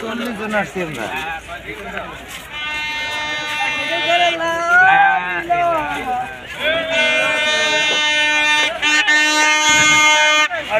চল্লিশ জন আসছি আমরা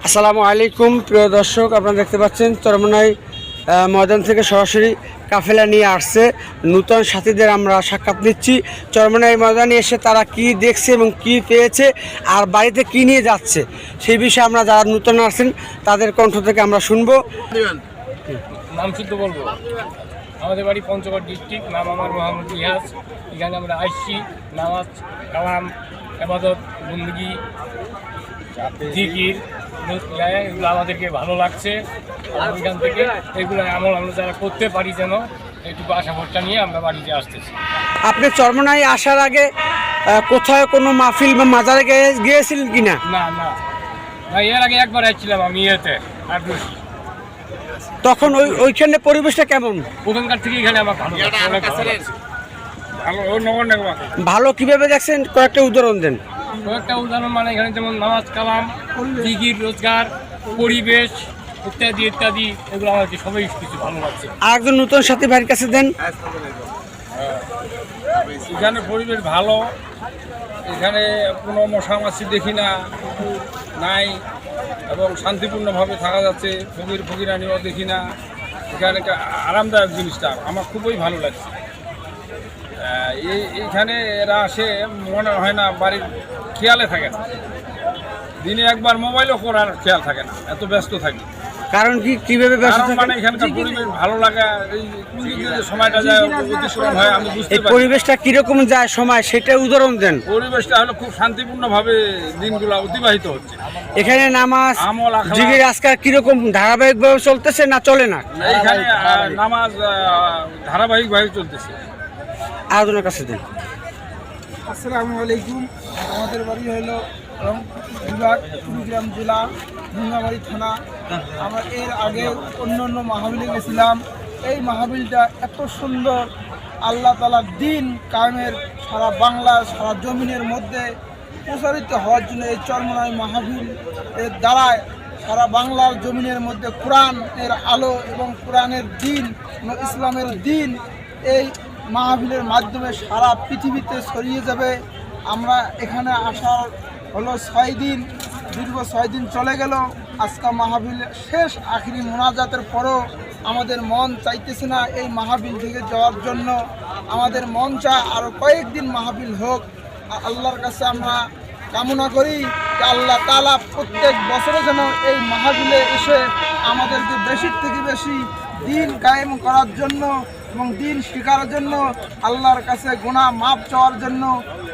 আসসালামু আলাইকুম প্রিয় দর্শক আপনারা দেখতে পাচ্ছেন চরমনাই আহ, ময়দান থেকে সরাসরি কাফেলা নিয়ে আসছে। নূতন সাথীদের আমরা সাক্ষাৎ নিচ্ছি। চরমনাই ময়দানে এসে তারা কি দেখছে এবং কি পেয়েছে আর বাড়িতে কি নিয়ে যাচ্ছে, সেই বিষয়ে আমরা যারা নূতন আসছেন তাদের কণ্ঠ থেকে আমরা শুনব। নাম শুদ্ধ বলব? আমাদের বাড়ি পঞ্চগড় ডিস্ট্রিক্ট, নাম আমার মোহাম্মদ ইহাজ এখানে আমরা আইসি, নামাজ, কালাম আবাদত বন্দুকি জিকির এগুলো আমাদেরকে ভালো লাগছে। এখান থেকে এগুলো আমল আমরা যারা করতে পারি যেন এইটুকু আশা ভরসা নিয়ে আমরা বাড়িতে আসতেছি। আপনি চরমনাই আসার আগে কোথায় কোনো মাহফিল বা মাজারে গিয়ে- গিয়েছিলেন কি না না। না এর আগে একবার আসছিলাম আমি ইয়েতে তখন ওই ওইখানে পরিবেশটা কেমন? ওখানকার থেকে এখানে আমার ভালো ভালো কীভাবে দেখছেন? কয়েকটা উদাহরণ দেন। কয়েকটা উদাহরণ মানে এখানে যেমন নামাজ কালাম জিকির রোজগার পরিবেশ ইত্যাদি ইত্যাদি এগুলো আমাকে সবাই কিছু ভালো লাগছে। আর একজন নতুন সাথী ভাইয়ের কাছে দেন। এখানে পরিবেশ ভালো এখানে কোনো মশামাছি দেখি না নাই এবং শান্তিপূর্ণভাবে থাকা যাচ্ছে ফকির ফকিরানিও দেখি না। এখানে একটা আরামদায়ক জিনিসটা আমার খুবই ভালো লাগছে। এই এইখানে এরা আসে মনে হয় না বাড়ির খেয়ালে থাকে না। দিনে একবার মোবাইলও করার খেয়াল থাকে না এত ব্যস্ত থাকি। কারণ কি কীভাবে ব্যস্ত মানে এখানকার পরিবেশ ভালো লাগা এই সময়টা যায় অতিক্রম হয় আমি বুঝতে পারি। পরিবেশটা কীরকম যায় সময় সেটা উদাহরণ দেন। পরিবেশটা হলো খুব শান্তিপূর্ণভাবে দিনগুলো অতিবাহিত হচ্ছে। এখানে নামাজ। জিগির আজকাল কীরকম ধারাবাহিকভাবে চলতেছে না চলে না? এইখানে নামাজ ধারাবাহিকভাবে চলতেছে। আয়োজনের কাছে দেন। আসসালামু আলাইকুম। আমাদের বাড়ি হলো বিভাগ কুড়িগ্রাম জেলা মুঙ্গাবাড়ি থানা। আমরা এর আগে অন্য অন্য মাহাবিলে গেছিলাম। এই মাহাবিলটা এত সুন্দর। আল্লাহ তালার দিন কায়েমের সারা বাংলা, সারা জমিনের মধ্যে প্রসারিত হওয়ার জন্য এই চরমনায় মাহাবিল এর দ্বারায় সারা বাংলার জমিনের মধ্যে কোরআন এর আলো এবং কোরআনের দিন ইসলামের দিন এই মাহফিলের মাধ্যমে সারা পৃথিবীতে ছড়িয়ে যাবে। আমরা এখানে আসার হলো ছয় দিন, দীর্ঘ ছয় দিন চলে গেল। আজকা মাহফিল শেষ, আখিরি মোনাজাতের পরও আমাদের মন চাইতেছে না এই মাহফিল থেকে যাওয়ার জন্য। আমাদের মন চায় আরও কয়েকদিন মাহফিল হোক। আল্লাহর কাছে আমরা কামনা করি আল্লাহ তালা প্রত্যেক বছরে যেন এই মাহফিলে এসে আমাদেরকে বেশির থেকে বেশি দিন কায়েম করার জন্য এবং দিন শেখার জন্য, আল্লাহর কাছে গুণা মাপ চাওয়ার জন্য,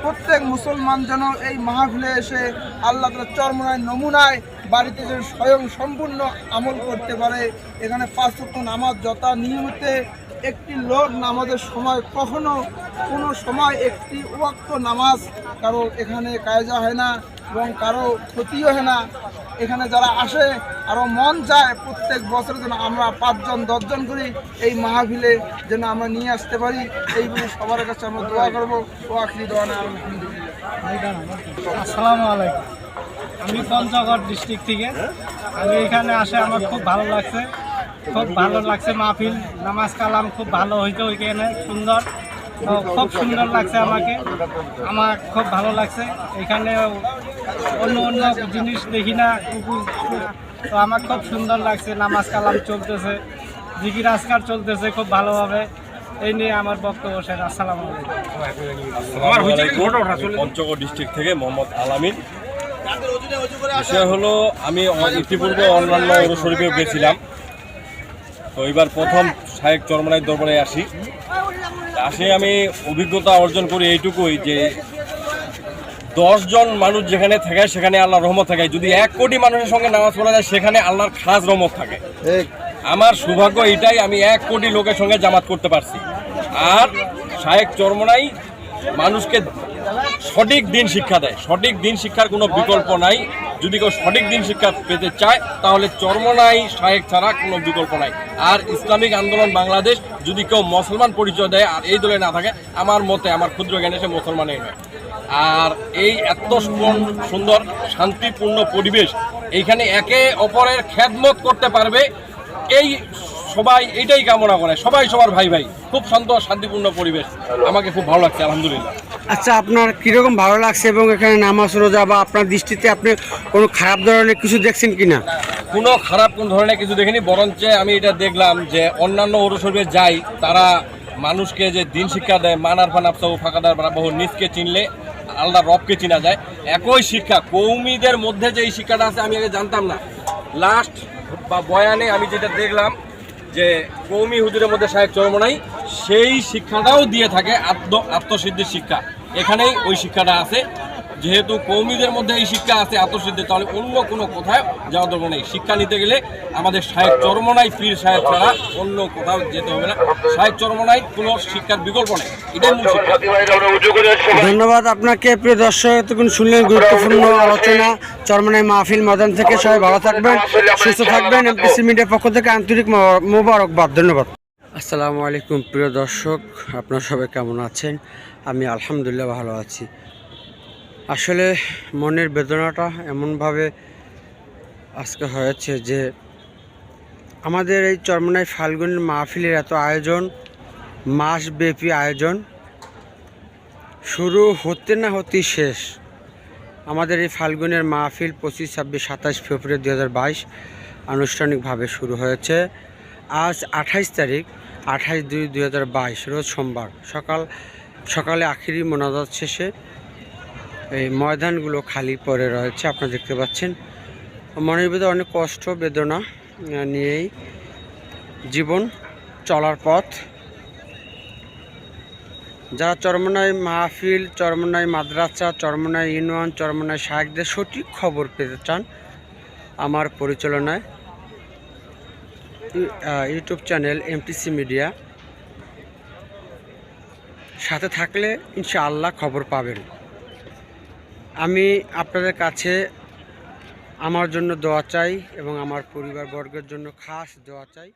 প্রত্যেক মুসলমান যেন এই মাহফিলে এসে আল্লাহ তালা চরমনায়, নমুনায় বাড়িতে যেন স্বয়ং সম্পূর্ণ আমল করতে পারে। এখানে পাঁচ নামাজ যথা নিয়মিতে একটি লোক নামাজের সময় কখনো কোনো সময় একটি ওয়াক্ত নামাজ কারও এখানে কায়জা হয় না এবং কারও ক্ষতিও হয় না। এখানে যারা আসে আরও মন চায় প্রত্যেক বছর যেন আমরা পাঁচজন, দশজন করি এই মাহফিলে যেন আমরা নিয়ে আসতে পারি, এইগুলি সবার কাছে আমরা দোয়া করব। ও আখরি দোয়া না আসসালামু আলাইকুম। আমি পঞ্চগড় ডিস্ট্রিক্ট থেকে। আমি এখানে আসে, আমার খুব ভালো লাগছে। খুব ভালো লাগছে মাহফিল। নামাজ কালাম খুব ভালো হইতো ওইখানে, সুন্দর। তো খুব সুন্দর লাগছে আমাকে। আমার খুব ভালো লাগছে। এখানে অন্য অন্য জিনিস দেখি না কুকুর। তো আমার খুব সুন্দর লাগছে। নামাজ কালাম চলতেছে। জিকির আজকার চলতেছে খুব ভালোভাবে। এই নিয়ে আমার বক্তব্য শেষ। আসসালামু পঞ্চগড় ডিস্ট্রিক্ট থেকে মোহাম্মদ আলামিন। বিষয় হলো আমি ইতিপূর্বে অন্যান্য ওর শরীফেও গেছিলাম। তো এবার প্রথম শাহেক চরমনাই দরবারে আসি। আসে আমি অভিজ্ঞতা অর্জন করি এইটুকুই যে জন মানুষ যেখানে থাকে সেখানে আল্লাহর রহমত থাকে। যদি এক কোটি মানুষের সঙ্গে নামাজ পড়া যায় সেখানে আল্লাহর খাস রহমত থাকে। আমার সৌভাগ্য এটাই আমি এক কোটি লোকের সঙ্গে জামাত করতে পারছি। আর শাহেক চরমনাই মানুষকে সঠিক দিন শিক্ষা দেয়। সঠিক দিন শিক্ষার কোনো বিকল্প নাই। যদি কেউ সঠিক দিন শিক্ষা পেতে চায়, তাহলে চর্মনাই শাহেক ছাড়া কোনো বিকল্প নাই। আর ইসলামিক আন্দোলন বাংলাদেশ, যদি কেউ মুসলমান পরিচয় দেয় আর এই দলে না থাকে, আমার মতে, আমার ক্ষুদ্র জ্ঞানে সে মুসলমানই নয়। আর এই এত সুন্দর- সুন্দর, শান্তিপূর্ণ পরিবেশ, এইখানে একে অপরের খেদমত করতে পারবে, এই সবাই এটাই কামনা করে। সবাই সবার ভাই ভাই। খুব শান্ত শান্তিপূর্ণ পরিবেশ। আমাকে খুব ভালো লাগছে আলহামদুলিল্লাহ। আচ্ছা আপনার কীরকম ভালো লাগছে এবং এখানে নামাজ রোজা বা আপনার দৃষ্টিতে আপনি কোনো খারাপ ধরনের কিছু দেখছেন কিনা? কোনো খারাপ কোন ধরনের কিছু দেখিনি বরঞ্চ আমি এটা দেখলাম যে অন্যান্য ওরসর্বে যাই তারা মানুষকে যে দিন শিক্ষা দেয় মানার ফান আফসাউ ফাঁকাদার বহু নিজকে চিনলে আল্লাহ রবকে চিনা যায়। একই শিক্ষা কৌমিদের মধ্যে যে এই শিক্ষাটা আছে আমি আগে জানতাম না। লাস্ট বা বয়ানে আমি যেটা দেখলাম যে কৌমি হুজুরের মধ্যে সাহেব চরমনাই সেই শিক্ষাটাও দিয়ে থাকে আত্ম আত্মসিদ্ধির শিক্ষা। এখানেই ওই শিক্ষাটা আছে। যেহেতু কৌমিদের মধ্যে এই শিক্ষা আছে আত্মসিদ্ধি তাহলে অন্য কোনো কোথায় যাওয়া দরকার নেই। শিক্ষা নিতে গেলে আমাদের সাহেব চরমনাই পীর সাহেব ছাড়া অন্য কোথাও যেতে হবে না। সাহেব চরমনাই কোনো শিক্ষার বিকল্প নেই। এটাই মূল শিক্ষা। ধন্যবাদ আপনাকে প্রিয় দর্শক এতক্ষণ শুনলেন গুরুত্বপূর্ণ আলোচনা। চরমনাই মাহফিল ময়দান থেকে সবাই ভালো থাকবেন সুস্থ থাকবেন। এমপিসি মিডিয়ার পক্ষ থেকে আন্তরিক মোবারকবাদ। ধন্যবাদ। আসসালামু আলাইকুম প্রিয় দর্শক আপনারা সবাই কেমন আছেন? আমি আলহামদুলিল্লাহ ভালো আছি। আসলে মনের বেদনাটা এমনভাবে আজকে হয়েছে যে আমাদের এই চরমনাই ফাল্গুনের মাহফিলের এত আয়োজন, মাসব্যাপী আয়োজন, শুরু হতে না হতেই শেষ। আমাদের এই ফাল্গুনের মাহফিল পঁচিশ, ছাব্বিশ, সাতাশ ফেব্রুয়ারি দু হাজার বাইশ আনুষ্ঠানিকভাবে শুরু হয়েছে। আজ আঠাইশ তারিখ, আঠাইশ দুই দু হাজার বাইশ, রোজ সোমবার। সকাল, সকালে আখিরি মোনাজাত শেষে এই ময়দানগুলো খালি পড়ে রয়েছে, আপনারা দেখতে পাচ্ছেন। মনের ভিতরে অনেক কষ্ট, বেদনা নিয়েই জীবন চলার পথ। যারা চরমনাই মাহফিল, চরমনাই মাদ্রাসা, চরমনাই ইউনিয়ন, চরমনাই শাহেকদের সঠিক খবর পেতে চান আমার পরিচালনায় ইউটিউব চ্যানেল এমটিসি মিডিয়া সাথে থাকলে ইনশাআল্লাহ খবর পাবেন। আমি আপনাদের কাছে আমার জন্য দোয়া চাই এবং আমার পরিবারবর্গের জন্য খাস দোয়া চাই।